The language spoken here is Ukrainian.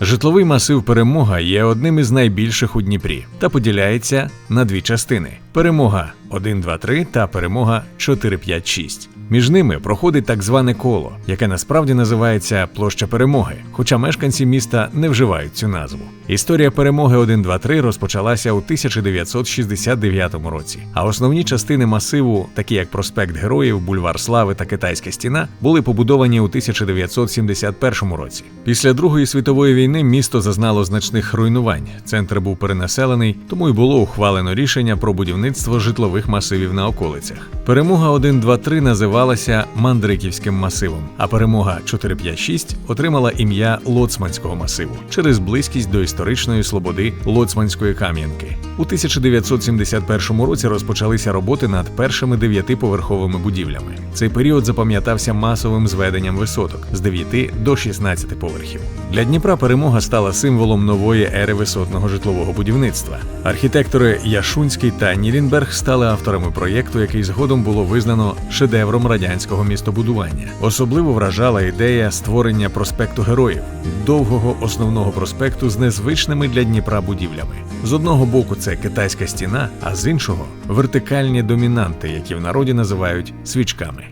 Житловий масив Перемога є одним із найбільших у Дніпрі та поділяється на дві частини: Перемога 1, 2, 3 та Перемога 4, 5, 6. Між ними проходить так зване коло, яке насправді називається Площа Перемоги, хоча мешканці міста не вживають цю назву. Історія перемоги 1, 2, 3 розпочалася у 1969 році. А основні частини масиву, такі як проспект Героїв, Бульвар Слави та Китайська стіна, були побудовані у 1971 році. Після Другої світової війни місто зазнало значних руйнувань. Центр був перенаселений, тому й було ухвалено рішення про будівництво житлових масивів на околицях. Перемога 1, 2, 3 називалася Мандриківським масивом, а перемога 4, 5, 6 отримала ім'я Лоцманського масиву через близькість до історичної слободи Лоцманської Кам'янки. У 1971 році розпочалися роботи над першими дев'ятиповерховими будівлями. Цей період запам'ятався масовим зведенням висоток з 9 до 16 поверхів. Для Дніпра перемога стала символом нової ери висотного житлового будівництва. Архітектори Яшунський та Нілінберг стали авторами проєкту, який згодом було визнано шедевром радянського містобудування. Особливо вражала ідея створення проспекту героїв, довгого основного проспекту з незвичними для Дніпра будівлями. З одного боку це китайська стіна, а з іншого вертикальні домінанти, які в народі називають свічками.